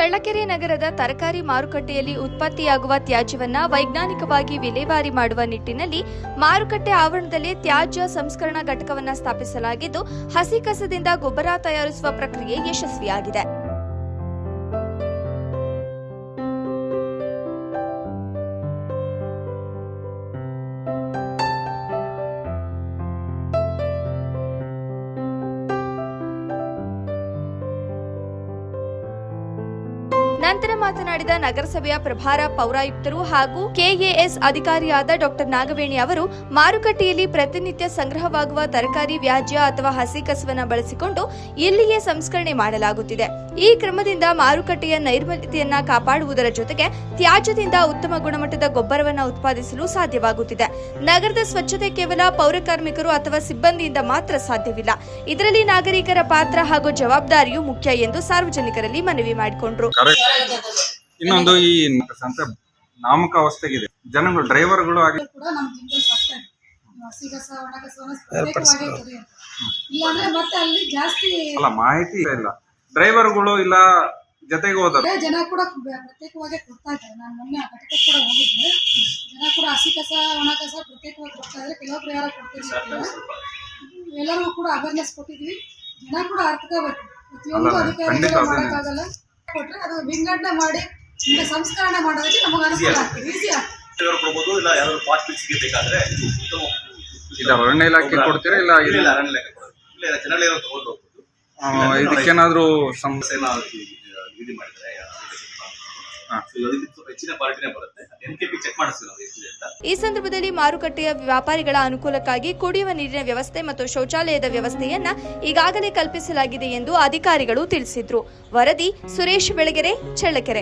ಚಳ್ಳಕೆರೆ ನಗರದ ತರಕಾರಿ ಮಾರುಕಟ್ಟೆಯಲ್ಲಿ ಉತ್ಪತ್ತಿಯಾಗುವ ತ್ಯಾಜ್ಯವನ್ನ ವೈಜ್ಞಾನಿಕವಾಗಿ ವಿಲೇವಾರಿ ಮಾಡುವ ನಿಟ್ಟಿನಲ್ಲಿ ಮಾರುಕಟ್ಟೆ ಆವರಣದಲ್ಲಿ ತ್ಯಾಜ್ಯ ಸಂಸ್ಕರಣಾ ಘಟಕವನ್ನು ಸ್ಥಾಪಿಸಲಾಗಿದ್ದು ಹಸಿ ಕಸದಿಂದ ಗೊಬ್ಬರ ತಯಾರಿಸುವ ಪ್ರಕ್ರಿಯೆ ಯಶಸ್ವಿಯಾಗಿದೆ. ನಂತರ ಮಾತನಾಡಿದ ನಗರಸಭೆಯ ಪ್ರಭಾರ ಪೌರಾಯುಕ್ತರು ಹಾಗೂ ಕೆಎಎಸ್ ಅಧಿಕಾರಿಯಾದ ಡಾಕ್ಟರ್ ನಾಗವೇಣಿ ಅವರು, ಮಾರುಕಟ್ಟೆಯಲ್ಲಿ ಪ್ರತಿನಿತ್ಯ ಸಂಗ್ರಹವಾಗುವ ತರಕಾರಿ, ವ್ಯಾಜ್ಯ ಅಥವಾ ಹಸಿ ಕಸವನ್ನು ಬಳಸಿಕೊಂಡು ಇಲ್ಲಿಯೇ ಸಂಸ್ಕರಣೆ ಮಾಡಲಾಗುತ್ತಿದೆ. ಈ ಕ್ರಮದಿಂದ ಮಾರುಕಟ್ಟೆಯ ನೈರ್ಮಲ್ಯತೆಯನ್ನ ಕಾಪಾಡುವುದರ ಜೊತೆಗೆ ತ್ಯಾಜ್ಯದಿಂದ ಉತ್ತಮ ಗುಣಮಟ್ಟದ ಗೊಬ್ಬರವನ್ನು ಉತ್ಪಾದಿಸಲು ಸಾಧ್ಯವಾಗುತ್ತಿದೆ. ನಗರದ ಸ್ವಚ್ಛತೆ ಕೇವಲ ಪೌರಕಾರ್ಮಿಕರು ಅಥವಾ ಸಿಬ್ಬಂದಿಯಿಂದ ಮಾತ್ರ ಸಾಧ್ಯವಿಲ್ಲ. ಇದರಲ್ಲಿ ನಾಗರಿಕರ ಪಾತ್ರ ಹಾಗೂ ಜವಾಬ್ದಾರಿಯೂ ಮುಖ್ಯ ಎಂದು ಸಾರ್ವಜನಿಕರಲ್ಲಿ ಮನವಿ ಮಾಡಿಕೊಂಡ್ರು. ಇನ್ನೊಂದು ಈ ನಾಮಕ ಅವಸ್ಥೆಗಿದೆ. ಜನಗಳು ಡ್ರೈವರ್ಗಳು ಆಗಿ ಮಾಹಿತಿ ಇಲ್ಲ. ಡ್ರೈವರ್ಗಳು ಇಲ್ಲ ಜೊತೆಗೆ ಹೋದರು ಜನ ಕೂಡ ಪ್ರತ್ಯೇಕವಾಗಿ ಕೊಡ್ತಾ ಇದ್ದಾರೆ. ನಾನು ಮೊನ್ನೆ ಆ ಘಟಕಕ್ಕೆ ಕೂಡ ಹೋಗಿದ್ದೆ. ಜನ ಕೂಡ ಹಸಿ ಕಸ ಒಣ ಕಸ ಪ್ರತ್ಯೇಕವಾಗಿ ಕೊಡ್ತಾ ಇದ್ದಾರೆ. ಕೆಲವು ಪ್ರಯಾರ ಕೊಡ್ತೀವಿ ಎಲ್ಲರಿಗೂ ಕೂಡ ಅವೇರ್ನೆಸ್ ಕೊಟ್ಟಿದ್ವಿ ಜನ ಕೂಡ ಅರ್ಥಕೋಬೇಕು ಪ್ರತಿಯೊಂದು ಅಲ್ಲ, ಅಧಿಕಾರಿಗಳು. ಮಾಡೋಕ್ಕಾಗಲ್ಲ. ಕೊಟ್ರೆ ಅದು ವಿಂಗಡಣೆ ಮಾಡಿ ಈಗ ಸಂಸ್ಕರಣೆ ಮಾಡೋದಕ್ಕೆ ನಮಗೆ ಅನುಕೂಲ ಆಗ್ತದೆ. ಈಸಿ ಆಗ್ತದೆ ಕೊಡ್ಬೋದು ಇಲ್ಲ ಯಾವ್ದಾದ್ರು ಪಾಟ್ ಪಿಕ್ಸ್ಗೆ ಬೇಕಾದ್ರೆ ಇದು ಅರಣ್ಯ ಇಲಾಖೆ ಕೊಡ್ತೀರಾ ಇಲ್ಲ ಇಲ್ಲ ಅರಣ್ಯ ಇಲಾಖೆ ಕೊಡೋದು. ಇಲ್ಲ ಏನೋ ತಗೊಂಡು ಇದಕ್ಕೇನಾದ್ರೂ ಸಮಸ್ಯೆ ಇದು ಮಾಡಿದ್ರೆ ಈ ಸಂದರ್ಭದಲ್ಲಿ ಮಾರುಕಟ್ಟೆಯ ವ್ಯಾಪಾರಿಗಳ ಅನುಕೂಲಕ್ಕಾಗಿ ಕುಡಿಯುವ ನೀರಿನ ವ್ಯವಸ್ಥೆ ಮತ್ತು ಶೌಚಾಲಯದ ವ್ಯವಸ್ಥೆಯನ್ನ ಈಗಾಗಲೇ ಕಲ್ಪಿಸಲಾಗಿದೆ ಎಂದು ಅಧಿಕಾರಿಗಳು ತಿಳಿಸಿದ್ರು. ವರದಿ ಸುರೇಶ್ ಬೆಳಗೆರೆ ಚಳ್ಳಕೆರೆ.